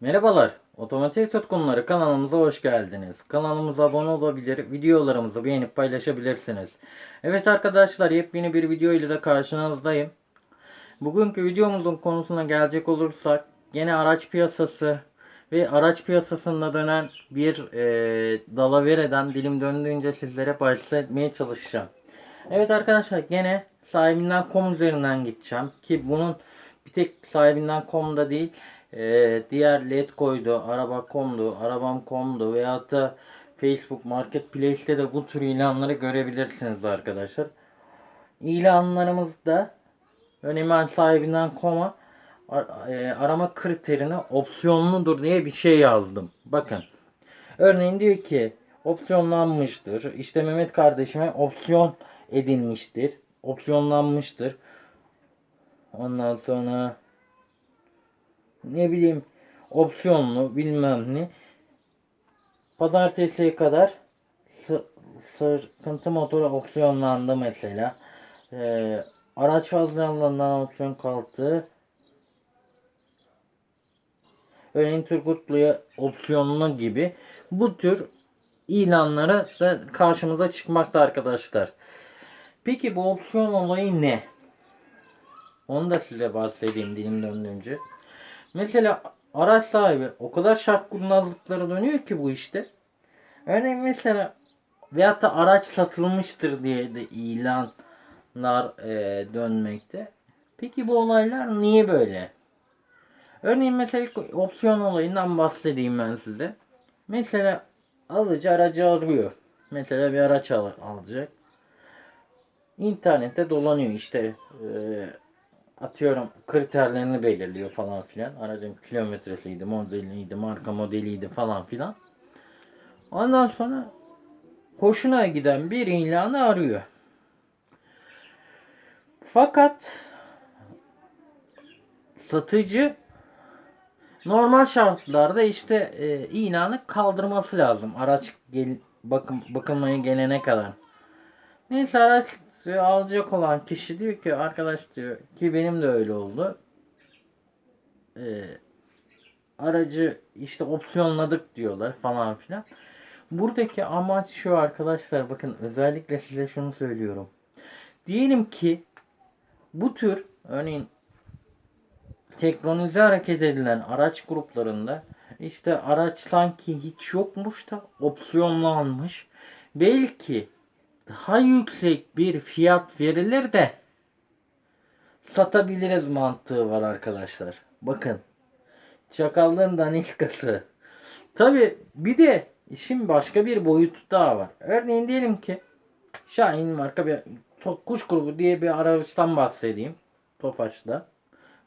Merhabalar, Otomotiv Tutkunları kanalımıza hoş geldiniz. Kanalımıza abone olabilir, videolarımızı beğenip paylaşabilirsiniz. Evet arkadaşlar, yepyeni bir video ile de karşınızdayım. Bugünkü videomuzun konusuna gelecek olursak, gene araç piyasası ve araç piyasasında dönen bir e, dalavereden dilim döndüğünce sizlere bahsetmeye çalışacağım. Evet arkadaşlar, gene sahibinden com üzerinden gideceğim ki bunun bir tek sahibinden com'da değil, ee, diğer Letgo'ydu, Araba.com'du, Arabam.com'du veyahut da Facebook Marketplace'te de bu tür ilanları görebilirsiniz arkadaşlar. İlanlarımızda önemen sahibinden com'a ar- e, arama kriterini opsiyonludur diye bir şey yazdım. Bakın. Örneğin diyor ki opsiyonlanmıştır. İşte Mehmet kardeşime opsiyon edilmiştir. Opsiyonlanmıştır. Ondan sonra ne bileyim opsiyonlu bilmem ne. Pazartesiye kadar sı- sıkıntı motoru opsiyonlandı mesela. Ee, araç fazlalığından opsiyon kalktı. Örneğin Turgutlu'ya opsiyonlu gibi bu tür ilanlara da karşımıza çıkmakta arkadaşlar. Peki bu opsiyon olayı ne? Onu da size bahsedeyim dilim döndüğünce. Mesela araç sahibi o kadar şart kurnazlıklara dönüyor ki bu işte. Örneğin mesela veyahut da araç satılmıştır diye de ilanlar e, dönmekte. Peki bu olaylar niye böyle? Örneğin mesela opsiyon olayından bahsedeyim ben size. Mesela alıcı aracı arıyor. Mesela bir araç al- alacak. İnternette dolanıyor işte e, atıyorum kriterlerini belirliyor falan filan. Aracın kilometresiydi, modeliydi, marka modeliydi falan filan. Ondan sonra hoşuna giden bir ilanı arıyor. Fakat satıcı normal şartlarda işte e, ilanı kaldırması lazım. Araç gel, bakım, bakılmaya gelene kadar. Neyse araç alacak olan kişi diyor ki arkadaş diyor ki benim de öyle oldu. Ee, aracı işte opsiyonladık diyorlar falan filan. Buradaki amaç şu arkadaşlar bakın özellikle size şunu söylüyorum. Diyelim ki bu tür örneğin senkronize hareket edilen araç gruplarında işte araç sanki hiç yokmuş da opsiyonlanmış. Belki daha yüksek bir fiyat verilir de satabiliriz mantığı var arkadaşlar. Bakın. Çakallığın daniskası. Tabi bir de işin başka bir boyutu daha var. Örneğin diyelim ki Şahin marka bir kuş grubu diye bir araçtan bahsedeyim. Tofaş'ta.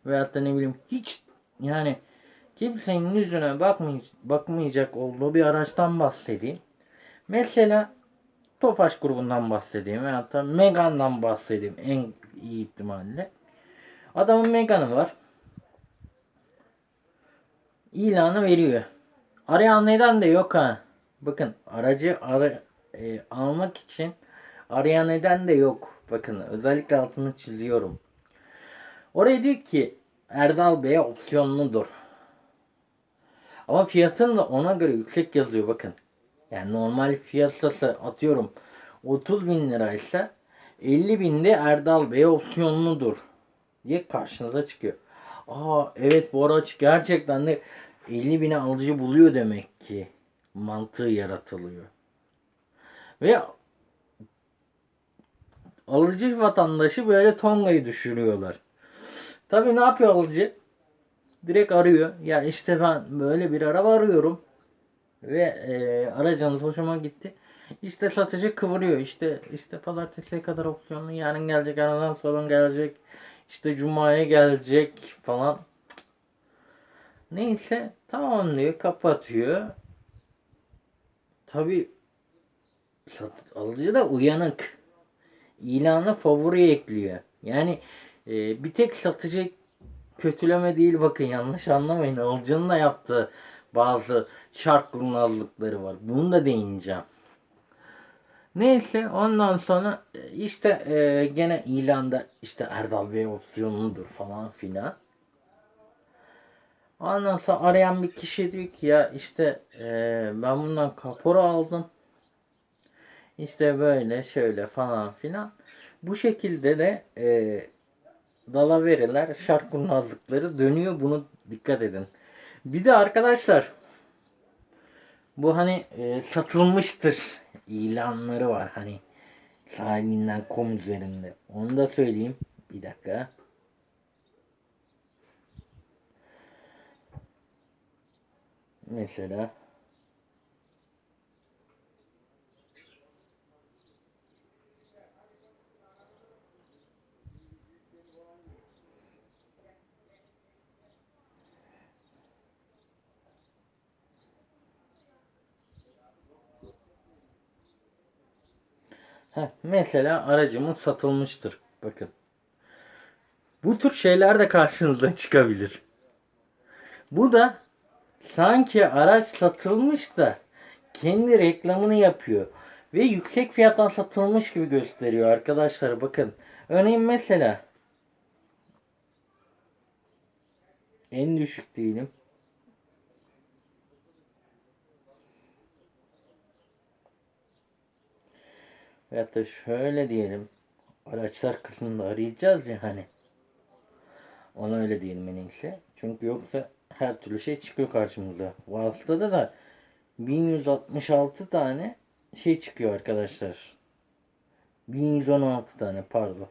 Veyahut da ne bileyim hiç yani kimsenin yüzüne bakmay- bakmayacak olduğu bir araçtan bahsedeyim. Mesela Tofaş grubundan bahsedeyim veyahut da Megane'dan bahsedeyim en iyi ihtimalle. Adamın Megane'ı var. İlanı veriyor. Arayan neden de yok ha. Bakın aracı ara, e, almak için arayan neden de yok. Bakın özellikle altını çiziyorum. Oraya diyor ki Erdal Bey'e opsiyonludur. Ama fiyatın da ona göre yüksek yazıyor bakın. Yani normal fiyatı atıyorum 30 bin liraysa 50 binde Erdal Bey opsiyonludur diye karşınıza çıkıyor. Aa evet bu araç gerçekten de 50 bine alıcı buluyor demek ki mantığı yaratılıyor. Ve alıcı vatandaşı böyle tongayı düşürüyorlar. Tabii ne yapıyor alıcı? Direkt arıyor. Ya işte ben böyle bir araba arıyorum ve e, aracınız hoşuma gitti. İşte satıcı kıvırıyor. İşte işte pazartesiye kadar opsiyonlu yarın gelecek, aradan sonra gelecek. İşte cumaya gelecek falan. Neyse tamam diyor kapatıyor. Tabi sat, alıcı da uyanık. İlanı favori ekliyor. Yani e, bir tek satıcı kötüleme değil bakın yanlış anlamayın. Alıcının da yaptığı bazı şart kurnazlıkları var. Bunu da değineceğim. Neyse ondan sonra e, işte e, gene ilanda işte Erdal Bey opsiyonudur falan filan. Ondan sonra arayan bir kişi diyor ki ya işte eee, ben bundan kapora aldım. İşte böyle şöyle falan filan. Bu şekilde de eee dalaveriler şart kurnazlıkları dönüyor. Bunu dikkat edin. Bir de arkadaşlar bu hani eee, satılmıştır ilanları var hani sahibinden kom üzerinde. Onu da söyleyeyim. Bir dakika. Mesela Heh, mesela aracımın satılmıştır. Bakın. Bu tür şeyler de karşınıza çıkabilir. Bu da sanki araç satılmış da kendi reklamını yapıyor. Ve yüksek fiyattan satılmış gibi gösteriyor arkadaşlar bakın. Örneğin mesela en düşük diyelim. Veyahut da şöyle diyelim. Araçlar kısmında arayacağız ya hani. Ona öyle diyelim en iyisi. Çünkü yoksa her türlü şey çıkıyor karşımıza. Vasıtada da 1166 tane şey çıkıyor arkadaşlar. 1116 tane pardon.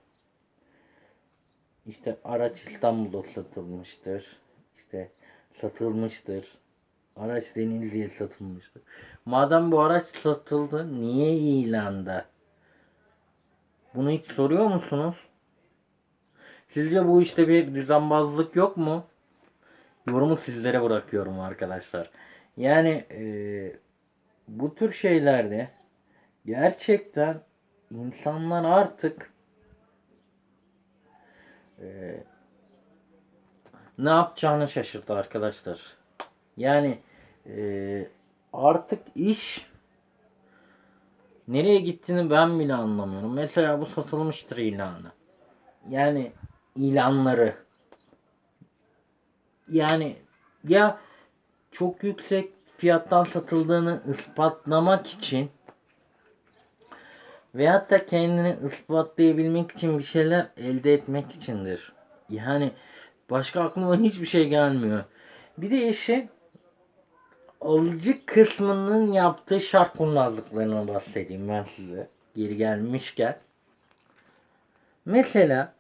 İşte araç İstanbul'da satılmıştır. İşte satılmıştır. Araç Denizli'ye satılmıştır. Madem bu araç satıldı niye ilanda? Bunu hiç soruyor musunuz? Sizce bu işte bir düzenbazlık yok mu? Yorumu sizlere bırakıyorum arkadaşlar. Yani eee, bu tür şeylerde gerçekten insanlar artık eee, ne yapacağını şaşırdı arkadaşlar. Yani eee, artık iş nereye gittiğini ben bile anlamıyorum. Mesela bu satılmıştır ilanı. Yani ilanları. Yani ya çok yüksek fiyattan satıldığını ispatlamak için veyahut da kendini ispatlayabilmek için bir şeyler elde etmek içindir. Yani başka aklıma hiçbir şey gelmiyor. Bir de işi alıcı kısmının yaptığı şart kurnazlıklarına bahsedeyim ben size. Geri gelmişken. Mesela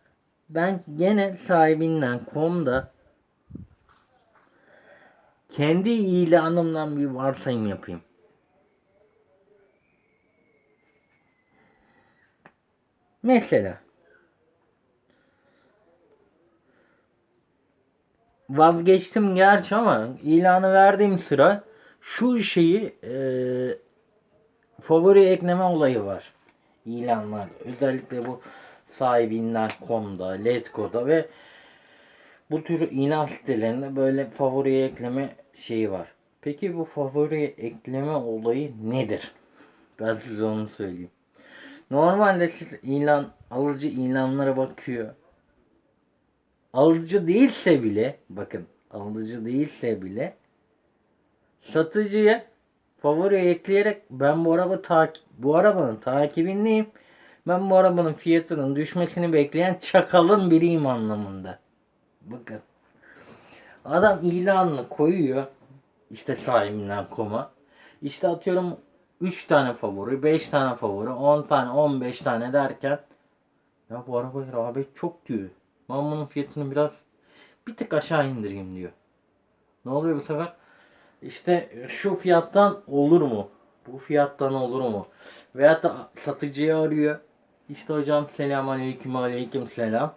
ben gene sahibinden komda kendi ilanımdan bir varsayım yapayım. Mesela vazgeçtim gerçi ama ilanı verdiğim sıra şu şeyi eee favori ekleme olayı var ilanlarda. Özellikle bu sahibinden.com'da, Letgo'da ve bu tür ilan sitelerinde böyle favoriye ekleme şeyi var. Peki bu favoriye ekleme olayı nedir? Ben size onu söyleyeyim. Normalde siz ilan, alıcı ilanlara bakıyor. Alıcı değilse bile, bakın alıcı değilse bile satıcıya favoriye ekleyerek ben bu araba takip bu arabanın takibindeyim. Ben bu arabanın fiyatının düşmesini bekleyen çakalın biriyim anlamında. Bakın. Adam ilanını koyuyor. İşte sahibinden koma. İşte atıyorum 3 tane favori, 5 tane favori, 10 tane, 15 tane derken ya bu araba rağbet çok diyor. Ben bunun fiyatını biraz bir tık aşağı indireyim diyor. Ne oluyor bu sefer? İşte şu fiyattan olur mu? Bu fiyattan olur mu? Veyahut da satıcıyı arıyor. İşte hocam selam aleyküm aleyküm selam.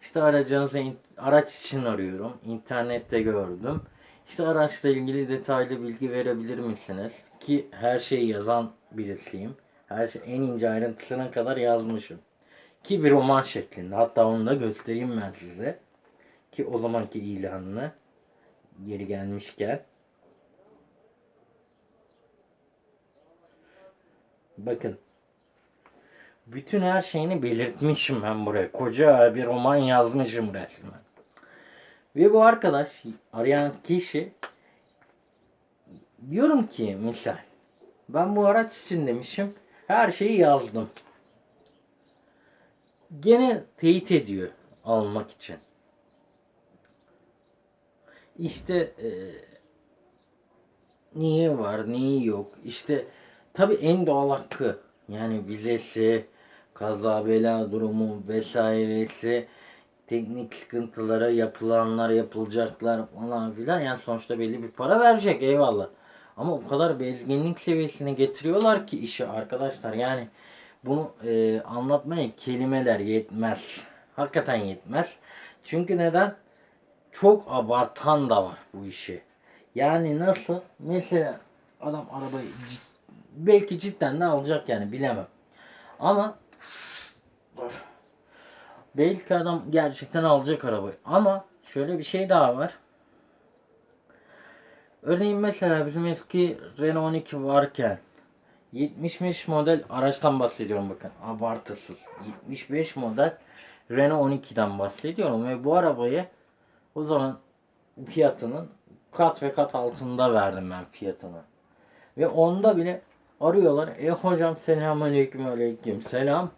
İşte aracınızı araç için arıyorum. İnternette gördüm. İşte araçla ilgili detaylı bilgi verebilir misiniz? Ki her şeyi yazan birisiyim. Her şey en ince ayrıntısına kadar yazmışım. Ki bir roman şeklinde. Hatta onu da göstereyim ben size. Ki o zamanki ilanını geri gelmişken. Bakın. Bütün her şeyini belirtmişim ben buraya. Koca bir roman yazmışım resmen. Ve bu arkadaş arayan kişi diyorum ki misal ben bu araç için demişim her şeyi yazdım. Gene teyit ediyor almak için. İşte e, niye var, niye yok. İşte tabi en doğal hakkı. Yani vizesi, kaza bela durumu vesairesi, teknik sıkıntılara yapılanlar, yapılacaklar falan filan. Yani sonuçta belli bir para verecek eyvallah. Ama o kadar belginlik seviyesine getiriyorlar ki işi arkadaşlar. Yani bunu e, anlatmaya kelimeler yetmez. Hakikaten yetmez. Çünkü neden? Çok abartan da var bu işi. Yani nasıl? Mesela adam arabayı cid- belki cidden de alacak yani bilemem. Ama dur. Belki adam gerçekten alacak arabayı. Ama şöyle bir şey daha var. Örneğin mesela bizim eski Renault 12 varken 75 model araçtan bahsediyorum bakın abartısız 75 model Renault 12'den bahsediyorum ve bu arabayı o zaman fiyatının kat ve kat altında verdim ben fiyatını. Ve onda bile arıyorlar. E hocam selamünaleyküm aleyküm selam.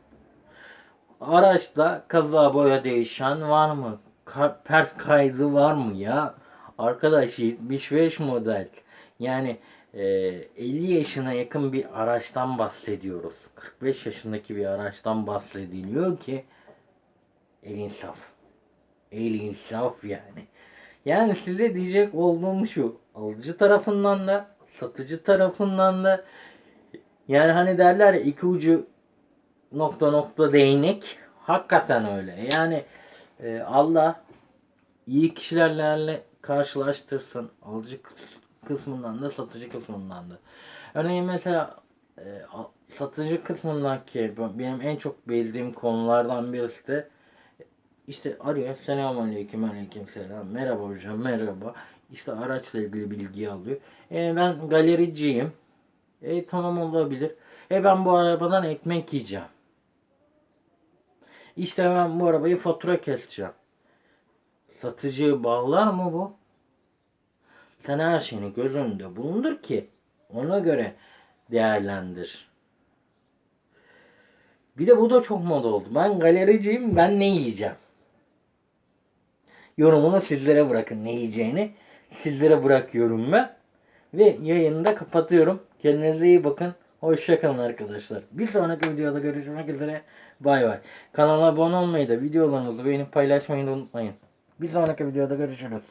Araçta kaza boya değişen var mı? Ka- pers kaydı var mı ya? Arkadaş 75 model. Yani e, 50 yaşına yakın bir araçtan bahsediyoruz. 45 yaşındaki bir araçtan bahsediliyor ki el insaf. El insaf yani. Yani size diyecek olduğum şu. Alıcı tarafından da satıcı tarafından da yani hani derler ya iki ucu nokta nokta değnek. Hakikaten öyle. Yani e, Allah iyi kişilerle karşılaştırsın. Alıcı kıs- kısmından da satıcı kısmından da. Örneğin mesela e, satıcı kısmındaki benim en çok bildiğim konulardan birisi de işte arıyor. Selamünaleyküm aleyküm selam. Merhaba hocam merhaba. İşte araçla ilgili bilgi alıyor. E, ben galericiyim. E tamam olabilir. E ben bu arabadan ekmek yiyeceğim. İşte ben bu arabayı fatura keseceğim. Satıcıyı bağlar mı bu? Sen her şeyini göz önünde bulundur ki ona göre değerlendir. Bir de bu da çok moda oldu. Ben galericiyim ben ne yiyeceğim? Yorumunu sizlere bırakın ne yiyeceğini. Sizlere bırakıyorum ben. Ve yayını da kapatıyorum. Kendinize iyi bakın. Hoşçakalın arkadaşlar. Bir sonraki videoda görüşmek üzere. Bay bay. Kanala abone olmayı da videolarınızı beğenip paylaşmayı da unutmayın. Bir sonraki videoda görüşürüz.